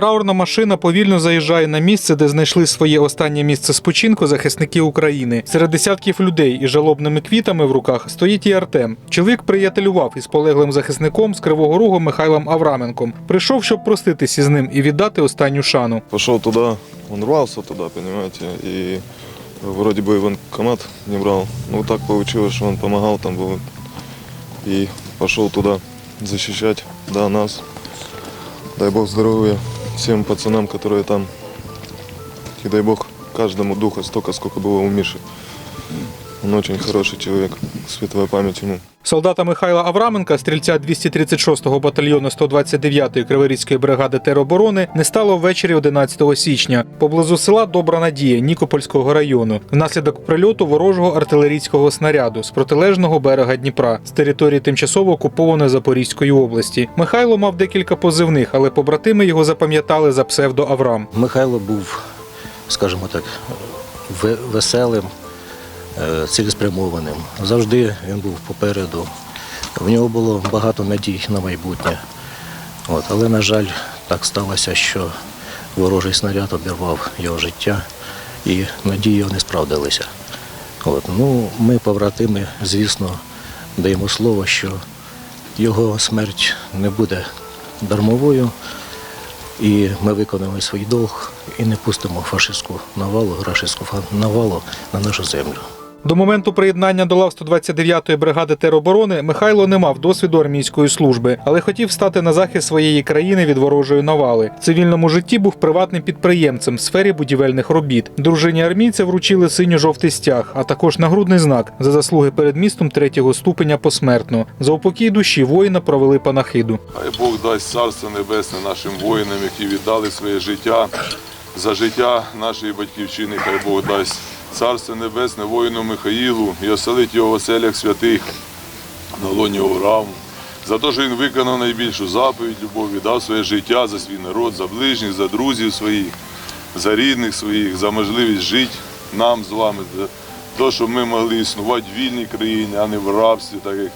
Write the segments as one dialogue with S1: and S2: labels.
S1: Траурна машина повільно заїжджає на місце, де знайшли своє останнє місце спочинку захисники України. Серед десятків людей із жалобними квітами в руках стоїть і Артем. Чоловік приятелював із полеглим захисником з Кривого Рогу Михайлом Авраменком. Прийшов, щоб проститись із ним і віддати останню шану.
S2: Пошел туда, он рвался туда, понимаете, и вроде бы и военкомат не брал. Ну так получилось, что он помогал там был. И пошел туда защищать, да, нас. Дай Бог здоровья всем пацанам, которые там. И дай Бог каждому духа столько, сколько было у Миши. Он очень хороший человек, светлая память ему.
S1: Солдата Михайла Авраменка, стрільця 236-го батальйону 129-ї Криворізької бригади тероборони, не стало ввечері 11 січня поблизу села Добра Надія Нікопольського району внаслідок прильоту ворожого артилерійського снаряду з протилежного берега Дніпра з території тимчасово окупованої Запорізької області. Михайло мав декілька позивних, але побратими його запам'ятали за псевдо Аврам.
S3: Михайло був, скажімо так, ве- веселим, цілеспрямованим. Завжди він був попереду. В нього було багато надій на майбутнє. От, але, на жаль, так сталося, що ворожий снаряд обірвав його життя і надії його не справдилися. От, ну, ми, побратими, звісно, даємо слово, що його смерть не буде дармовою. І ми виконали свій долг і не пустимо фашистську навалу, рашистську навалу на нашу землю.
S1: До моменту приєднання до лав 129-ї бригади тероборони Михайло не мав досвіду армійської служби, але хотів стати на захист своєї країни від ворожої навали. В цивільному житті був приватним підприємцем в сфері будівельних робіт. Дружині армійця вручили синьо-жовтий стяг, а також нагрудний знак за заслуги перед містом третього ступеня посмертно. За упокій душі воїна провели панахиду.
S4: Хай Бог дасть царство небесне нашим воїнам, які віддали своє життя за життя нашої батьківщини. Хай Бог дасть царство небесне воїну Михаїлу і оселить його в оселях святих на лоні Аврааму. За те, що він виконав найбільшу заповідь любові, дав своє життя за свій народ, за ближніх, за друзів своїх, за рідних своїх, за можливість жити нам з вами, за те, щоб ми могли існувати в вільній країні, а не в рабстві, так як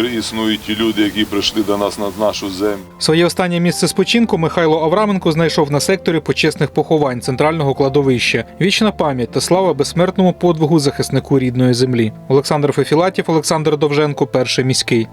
S4: існують ті люди, які прийшли до нас на нашу землю.
S1: Своє останнє місце спочинку Михайло Авраменко знайшов на секторі почесних поховань центрального кладовища. Вічна пам'ять та слава безсмертному подвигу захиснику рідної землі. Олександр Фефілатів, Олександр Довженко, перший міський.